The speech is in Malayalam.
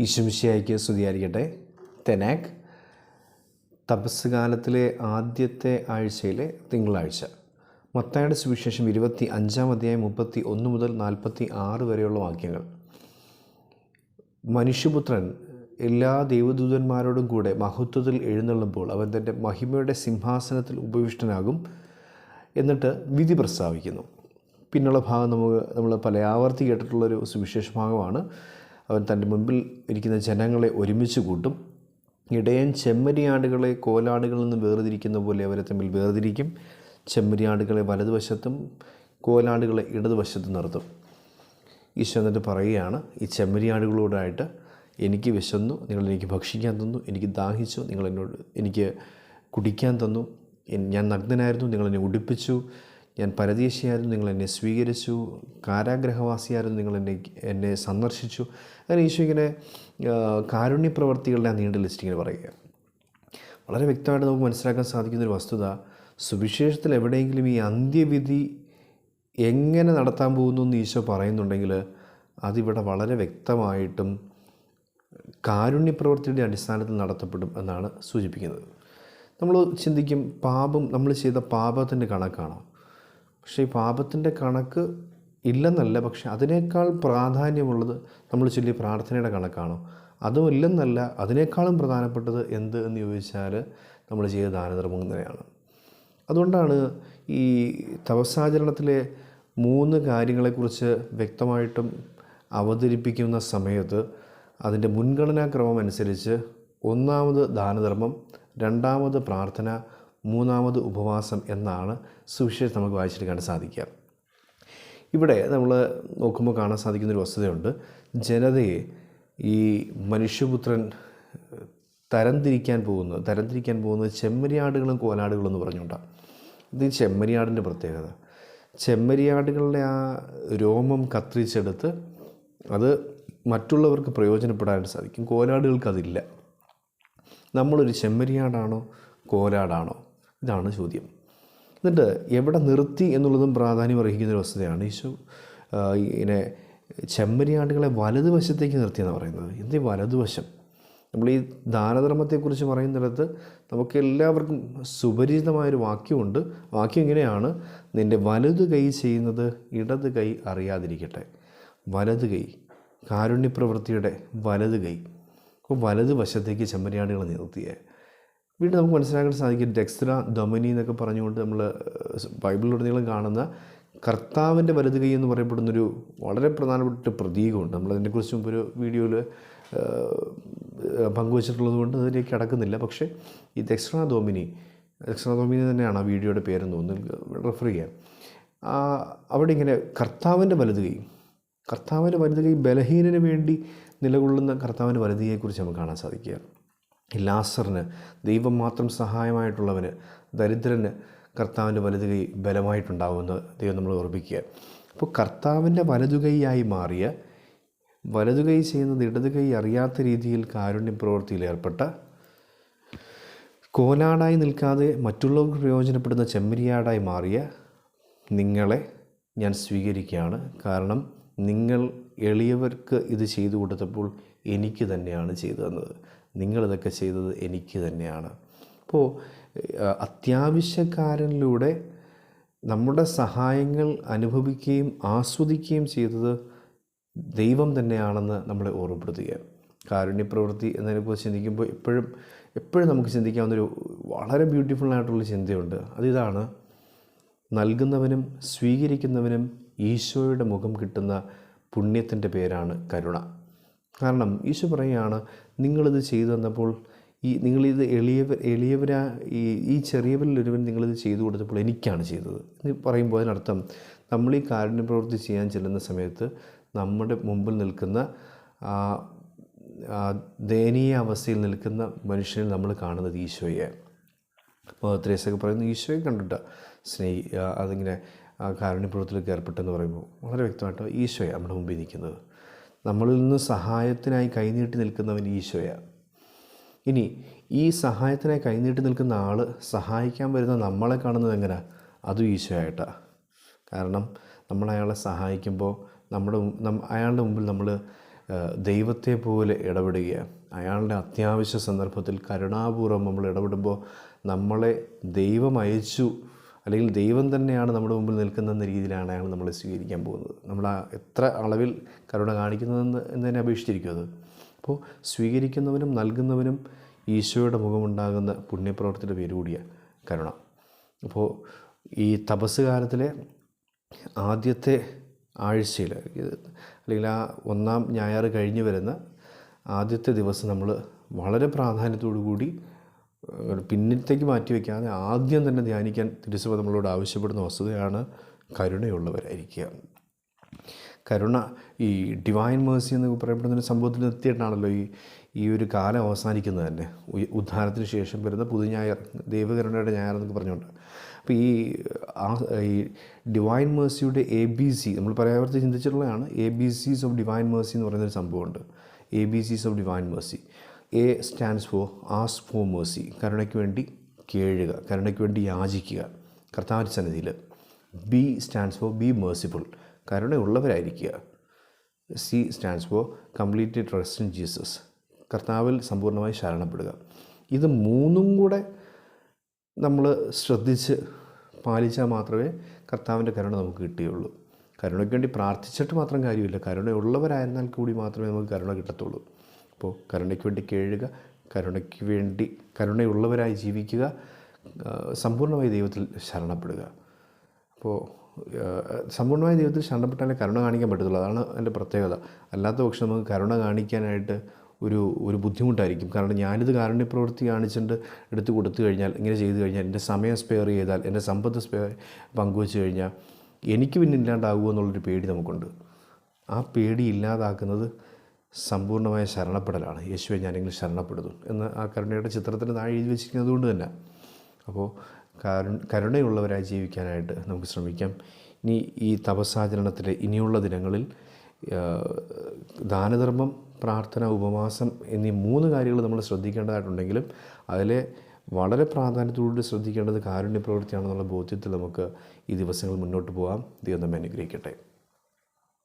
ഈശുമിശിയായിക്ക് സ്തുതിയായിരിക്കട്ടെ. തെനാക് തപസ് കാലത്തിലെ ആദ്യത്തെ ആഴ്ചയിലെ തിങ്കളാഴ്ച. മത്തായുടെ സുവിശേഷം ഇരുപത്തി അഞ്ചാം അധ്യായം മുപ്പത്തി ഒന്ന് മുതൽ നാൽപ്പത്തി ആറ് വരെയുള്ള വാക്യങ്ങൾ. മനുഷ്യപുത്രൻ എല്ലാ ദൈവദൂതന്മാരോടും കൂടെ മഹത്വത്തിൽ എഴുന്നള്ളുമ്പോൾ അവൻ തന്റെ മഹിമയുടെ സിംഹാസനത്തിൽ ഉപവിഷ്ടനാകും എന്നിട്ട് വിധി പ്രസ്താവിക്കുന്നു. പിന്നുള്ള ഭാഗം നമുക്ക് നമ്മൾ പല ആവർത്തി കേട്ടിട്ടുള്ളൊരു സുവിശേഷ ഭാഗമാണ്. അവൻ തന്റെ മുൻപിൽ ഇരിക്കുന്ന ജനങ്ങളെ ഒരുമിച്ച് കൂട്ടും. ഇടയൻ ചെമ്മരിയാടുകളെ കോലാടുകളിൽ നിന്ന് വേർതിരിക്കുന്ന പോലെ അവരെ തമ്മിൽ വേർതിരിക്കും. ചെമ്മരിയാടുകളെ വലതുവശത്തും കോലാടുകളെ ഇടതുവശത്തും നിർത്തും. ഈശോ എന്നിട്ട് പറയുകയാണ് ഈ ചെമ്മരിയാടുകളോടായിട്ട് എനിക്ക് വിശന്നു നിങ്ങൾ എനിക്ക് ഭക്ഷിക്കാൻ തന്നു എനിക്ക് ദാഹിച്ചു നിങ്ങൾ എന്നോട് എനിക്ക് കുടിക്കാൻ തന്നു ഞാൻ നഗ്നനായിരുന്നു നിങ്ങൾ എന്നെ ഉടുപ്പിച്ചു ഞാൻ പരദേശിയായിരുന്നു നിങ്ങൾ എന്നെ സ്വീകരിച്ചു. കാരാഗ്രഹവാസിയായിരുന്നു നിങ്ങൾ എന്നെ എന്നെ സന്ദർശിച്ചു. അങ്ങനെ ഈശോ ഇങ്ങനെ കാരുണ്യപ്രവർത്തികളുടെ കാരുണ്യ പ്രവർത്തികളുടെ ആ നീണ്ട ലിസ്റ്റ് ഇങ്ങനെ പറയുക വളരെ വ്യക്തമായിട്ട് നമുക്ക് മനസ്സിലാക്കാൻ സാധിക്കുന്ന ഒരു വസ്തുത സുവിശേഷത്തിൽ എവിടെയെങ്കിലും ഈ അന്ത്യവിധി എങ്ങനെ നടത്താൻ പോകുന്നു എന്ന് ഈശോ പറയുന്നുണ്ടെങ്കിൽ അതിവിടെ വളരെ വ്യക്തമായിട്ടും കാരുണ്യപ്രവൃത്തിയുടെ അടിസ്ഥാനത്തിൽ നടത്തപ്പെടും എന്നാണ് സൂചിപ്പിക്കുന്നത്. നമ്മൾ ചിന്തിക്കും പാപം നമ്മൾ ചെയ്ത പാപത്തിന്റെ കണക്കാണോ? പക്ഷേ ഈ പാപത്തിന്റെ കണക്ക് ഇല്ലെന്നല്ല പക്ഷെ അതിനേക്കാൾ പ്രാധാന്യമുള്ളത് നമ്മൾ ചൊല്ലി പ്രാർത്ഥനയുടെ കണക്കാണോ? അതും ഇല്ലെന്നല്ല അതിനേക്കാളും പ്രധാനപ്പെട്ടത് എന്ത് എന്ന് ചോദിച്ചാൽ നമ്മൾ ചെയ്ത ദാനധർമ്മം തന്നെയാണ് അതുകൊണ്ടാണ് ഈ തപസ്സാചരണത്തിലെ മൂന്ന് കാര്യങ്ങളെക്കുറിച്ച് വ്യക്തമായിട്ടും അവതരിപ്പിക്കുന്ന സമയത്ത് അതിന്റെ മുൻഗണനാക്രമം അനുസരിച്ച് ഒന്നാമത് ദാനധർമ്മം രണ്ടാമത് പ്രാർത്ഥന മൂന്നാമത് ഉപവാസം എന്നാണ് സുവിശേഷം നമുക്ക് വായിച്ചിട്ട് കാണാൻ സാധിക്കുക. ഇവിടെ നമ്മൾ നോക്കുമ്പോൾ കാണാൻ സാധിക്കുന്ന ഒരു വസ്തുതയുണ്ട്. ജനതയെ ഈ മനുഷ്യപുത്രൻ തരംതിരിക്കാൻ പോകുന്നത് തരംതിരിക്കാൻ പോകുന്നത് ചെമ്മരിയാടുകളും കോലാടുകളും എന്ന് പറഞ്ഞുകൊണ്ടാണ്. ഇത് ചെമ്മരിയാടിന്റെ പ്രത്യേകത. ചെമ്മരിയാടുകളുടെ ആ രോമം കത്തിരിച്ചെടുത്ത് അത് മറ്റുള്ളവർക്ക് പ്രയോജനപ്പെടാൻ സാധിക്കും. കോലാടുകൾക്കതില്ല നമ്മളൊരു ചെമ്മരിയാടാണോ കോലാടാണോ? ഇതാണ് ചോദ്യം. എന്നിട്ട് എവിടെ നിർത്തി എന്നുള്ളതും പ്രാധാന്യം അർഹിക്കുന്ന ഒരു വസ്തുതയാണ്. ഈശോ ഇങ്ങനെ ചെമ്മരിയാടുകളെ വലതുവശത്തേക്ക് നിർത്തിയെന്ന് പറയുന്നത്. എന്തേ വലതുവശം നമ്മൾ ഈ ദാനധർമ്മത്തെക്കുറിച്ച് പറയുന്നിടത്ത് നമുക്ക് എല്ലാവർക്കും സുപരിചിതമായൊരു വാക്യമുണ്ട്. വാക്യം ഇങ്ങനെയാണ്. നിന്റെ വലതു കൈ ചെയ്യുന്നത് ഇടത് കൈ അറിയാതിരിക്കട്ടെ. വലതു കൈ കാരുണ്യപ്രവൃത്തിയുടെ വലതു കൈ. അപ്പോൾ വലത് വശത്തേക്ക് ചെമ്മരിയാടുകൾ നിർത്തിയേ. വീണ്ടും നമുക്ക് മനസ്സിലാക്കാൻ സാധിക്കും ഡെക്സ്ത്ര ഡൊമിനി എന്നൊക്കെ പറഞ്ഞുകൊണ്ട് നമ്മൾ ബൈബിളിലുടനീളം കാണുന്ന കർത്താവിന്റെ വലത് കൈ എന്ന് പറയപ്പെടുന്നൊരു വളരെ പ്രധാനപ്പെട്ട പ്രതീകമുണ്ട്. നമ്മളതിനെക്കുറിച്ച് മുമ്പ് ഒരു വീഡിയോയിൽ പങ്കുവച്ചിട്ടുള്ളത് കൊണ്ട് അതിലേക്ക് അടക്കുന്നില്ല പക്ഷേ ഈ ദക്ഷിണ ധോമിനി ദക്ഷിണ ധോമിനി തന്നെയാണ് ആ വീഡിയോയുടെ പേരെന്ന് തോന്നുന്നു റെഫർ ചെയ്യാം അവിടെ ഇങ്ങനെ കർത്താവിന്റെ വലത് കൈ കർത്താവിന്റെ വലത് കൈ ബലഹീനന് വേണ്ടി നിലകൊള്ളുന്ന കർത്താവിന്റെ വലത് കൈയെക്കുറിച്ച് നമുക്ക് കാണാൻ സാധിക്കുക ലാസറിന് ദൈവം മാത്രം സഹായമായിട്ടുള്ളവന് ദരിദ്രന് കർത്താവിന്റെ വലതുകൈ ബലമായിട്ടുണ്ടാവുമെന്ന് ദൈവം നമ്മൾ ഓർമ്മിക്കുക. അപ്പോൾ കർത്താവിന്റെ വലതുകൈയായി മാറിയ വലതുകൈ ചെയ്യുന്നത് ഇടത് കൈ അറിയാത്ത രീതിയിൽ കാരുണ്യ പ്രവൃത്തിയിൽ ഏർപ്പെട്ട കോലാടായി നിൽക്കാതെ മറ്റുള്ളവർക്ക് പ്രയോജനപ്പെടുന്ന ചെമ്മരിയാടായി മാറിയ നിങ്ങളെ ഞാൻ സ്വീകരിക്കുകയാണ്. കാരണം നിങ്ങൾ എളിയവർക്ക് ഇത് ചെയ്തു കൊടുത്തപ്പോൾ എനിക്ക് തന്നെയാണ് ചെയ്തു തന്നത് നിങ്ങളിതൊക്കെ ചെയ്തത് എനിക്ക് തന്നെയാണ്. അപ്പോൾ അത്യാവശ്യക്കാരനിലൂടെ നമ്മുടെ സഹായങ്ങൾ അനുഭവിക്കുകയും ആസ്വദിക്കുകയും ചെയ്തത് ദൈവം തന്നെയാണെന്ന് നമ്മളെ ഓർമ്മപ്പെടുത്തുക. കാരുണ്യപ്രവൃത്തി എന്നതിനെക്കുറിച്ച് ചിന്തിക്കുമ്പോൾ എപ്പോഴും എപ്പോഴും നമുക്ക് ചിന്തിക്കാവുന്നൊരു വളരെ ബ്യൂട്ടിഫുൾ ആയിട്ടുള്ള ചിന്തയുണ്ട്. അതിതാണ് നൽകുന്നവനും സ്വീകരിക്കുന്നവനും ഈശോയുടെ മുഖം കിട്ടുന്ന പുണ്യത്തിന്റെ പേരാണ് കരുണ. കാരണം ഈശോ പറയുകയാണ് നിങ്ങളിത് ചെയ്തു തന്നപ്പോൾ ഈ നിങ്ങളിത് എളിയവർ എളിയവരാ ഈ ഈ ചെറിയവരിൽ ഒരുവൻ നിങ്ങളിത് ചെയ്തു കൊടുത്തപ്പോൾ എനിക്കാണ് ചെയ്തത്. എന്ന് പറയുമ്പോൾ അതിനർത്ഥം നമ്മൾ ഈ കാരുണ്യ പ്രവൃത്തി ചെയ്യാൻ ചെല്ലുന്ന സമയത്ത് നമ്മുടെ മുമ്പിൽ നിൽക്കുന്ന ദയനീയ അവസ്ഥയിൽ നിൽക്കുന്ന മനുഷ്യനെ നമ്മൾ കാണുന്നത് ഈശോയെ. അപ്പോൾ ത്രേസൊക്കെ പറയുന്നു ഈശോയെ കണ്ടിട്ട് സ്നേഹി അതിങ്ങനെ കാരുണ്യപ്രവൃത്തിയിലേക്ക് ഏർപ്പെട്ടെന്ന് പറയുമ്പോൾ വളരെ വ്യക്തമായിട്ട് ഈശോയെ നമ്മുടെ മുമ്പിൽ നിൽക്കുന്നത്. നമ്മളിൽ നിന്ന് സഹായത്തിനായി കൈനീട്ടി നിൽക്കുന്നവൻ ഈശോയാണ്. ഇനി ഈ സഹായത്തിനായി കൈനീട്ടി നിൽക്കുന്ന ആൾ സഹായിക്കാൻ വരുന്ന നമ്മളെ കാണുന്നത് എങ്ങനെ? അതും ഈശോയായിട്ടാണ് കാരണം നമ്മൾ അയാളെ സഹായിക്കുമ്പോൾ നമ്മുടെ അയാളുടെ മുമ്പിൽ നമ്മൾ ദൈവത്തെ പോലെ ഇടപെടുക അയാളുടെ അത്യാവശ്യ സന്ദർഭത്തിൽ കരുണാപൂർവം നമ്മൾ ഇടപെടുമ്പോൾ നമ്മളെ ദൈവം അയച്ചു അല്ലെങ്കിൽ ദൈവം തന്നെയാണ് നമ്മുടെ മുമ്പിൽ നിൽക്കുന്നതെന്ന രീതിയിലാണ് അയാൾ നമ്മളെ സ്വീകരിക്കാൻ പോകുന്നത്. നമ്മൾ എത്ര അളവിൽ കരുണ കാണിക്കുന്നതെന്ന് എന്നതിനെ അപേക്ഷിച്ചിരിക്കും അത് അപ്പോൾ സ്വീകരിക്കുന്നവനും നൽകുന്നവനും ഈശോയുടെ മുഖമുണ്ടാകുന്ന പുണ്യപ്രവർത്തിയുടെ പേര് കൂടിയാണ് കരുണ. അപ്പോൾ ഈ തപസ് കാലത്തിലെ ആദ്യത്തെ ആഴ്ചയിൽ അല്ലെങ്കിൽ ആ ഒന്നാം ഞായർ കഴിഞ്ഞ് വരുന്ന ആദ്യത്തെ ദിവസം നമ്മൾ വളരെ പ്രാധാന്യത്തോടു കൂടി ഏഹ്, പിന്നത്തേക്ക് മാറ്റി വയ്ക്കാതെ ആദ്യം തന്നെ ധ്യാനിക്കാൻ തിരുസഭ നമ്മളോട് ആവശ്യപ്പെടുന്ന വസ്തുതയാണ് കരുണയുള്ളവരായിരിക്കുക. കരുണ ഈ ഡിവൈൻ മേഴ്സി എന്ന് പറയപ്പെടുന്ന സംഭവത്തിൽ എത്തിയിട്ടാണല്ലോ ഈ ഈ ഒരു കാലം അവസാനിക്കുന്നത് തന്നെ. ഉദ്ധാരത്തിന് ശേഷം വരുന്ന പുതുഞായർ ദൈവകരുണയുടെ ഞായർ എന്നൊക്കെ പറഞ്ഞുകൊണ്ട്. അപ്പോൾ ഈ ഈ ഡിവൈൻ മേഴ്സിയുടെ എ ബി സി നമ്മൾ പറയാവർത്തി ചിന്തിച്ചിട്ടുള്ളതാണ് A B C's of divine mercy എന്ന് പറയുന്നൊരു സംഭവമുണ്ട്. A B C's of divine mercy A stands for ask for mercy കരുണയ്ക്ക് വേണ്ടി കേഴുക കരുണയ്ക്ക് വേണ്ടി യാചിക്കുക. കർത്താവിന്റെ സന്നിധിയിൽ B stands for be merciful കരുണയുള്ളവരായിരിക്കുക. C stands for complete trust in Jesus കർത്താവിൽ സമ്പൂർണമായി ശരണപ്പെടുക. ഇത് മൂന്നും കൂടെ നമ്മൾ ശ്രദ്ധിച്ച് പാലിച്ചാൽ മാത്രമേ കർത്താവിന്റെ കരുണ നമുക്ക് കിട്ടുകയുള്ളൂ. കരുണയ്ക്ക് വേണ്ടി പ്രാർത്ഥിച്ചിട്ട് മാത്രം കാര്യമില്ല. കരുണയുള്ളവരായിരുന്നാൽ കൂടി മാത്രമേ നമുക്ക് കരുണ കിട്ടത്തുള്ളൂ. അപ്പോൾ കരുണയ്ക്ക് വേണ്ടി കേഴുക കരുണയ്ക്ക് വേണ്ടി കരുണയുള്ളവരായി ജീവിക്കുക സമ്പൂർണമായി ദൈവത്തിൽ ശരണപ്പെടുക. അപ്പോൾ സമ്പൂർണമായ ദൈവത്തിൽ ശരണപ്പെട്ടാലേ കരുണ കാണിക്കാൻ പറ്റത്തുള്ളൂ. അതാണ് എന്റെ പ്രത്യേകത. അല്ലാത്ത പക്ഷം നമുക്ക് കരുണ കാണിക്കാനായിട്ട് ഒരു ഒരു ബുദ്ധിമുട്ടായിരിക്കും. കാരണം ഞാനിത് കാരുണ്യപ്രവൃത്തി കാണിച്ചിട്ട് എടുത്ത് കൊടുത്തു കഴിഞ്ഞാൽ ഇങ്ങനെ ചെയ്തു കഴിഞ്ഞാൽ എന്റെ സമയം സ്പെയർ ചെയ്താൽ എന്റെ സമ്പത്ത് സ്പെയർ പങ്കുവെച്ച് കഴിഞ്ഞാൽ എനിക്ക് പിന്നെ ഇല്ലാണ്ടാകുമോ എന്നുള്ളൊരു പേടി നമുക്കുണ്ട്. ആ പേടി ഇല്ലാതാക്കുന്നത് സമ്പൂർണമായ ശരണപ്പെടലാണ്. യേശുവെ ഞാനെങ്കിലും ശരണപ്പെടുന്നു എന്ന് ആ കരുണയുടെ ചിത്രത്തിന് താഴെ എഴുതി വെച്ചിരിക്കുന്നത് കൊണ്ട് തന്നെ. അപ്പോൾ കരു കരുണയുള്ളവരായി ജീവിക്കാനായിട്ട് നമുക്ക് ശ്രമിക്കാം. ഇനി ഈ തപസ്സാചരണത്തിലെ ഇനിയുള്ള ദിനങ്ങളിൽ ദാനധർമ്മം പ്രാർത്ഥന ഉപവാസം എന്നീ മൂന്ന് കാര്യങ്ങൾ നമ്മൾ ശ്രദ്ധിക്കേണ്ടതായിട്ടുണ്ടെങ്കിലും അതിലെ വളരെ പ്രാധാന്യത്തോടുകൂടി ശ്രദ്ധിക്കേണ്ടത് കാരുണ്യ പ്രവൃത്തിയാണെന്നുള്ള ബോധ്യത്തിൽ നമുക്ക് ഈ ദിവസങ്ങൾ മുന്നോട്ട് പോകാം. ദൈവം നമ്മെ അനുഗ്രഹിക്കട്ടെ.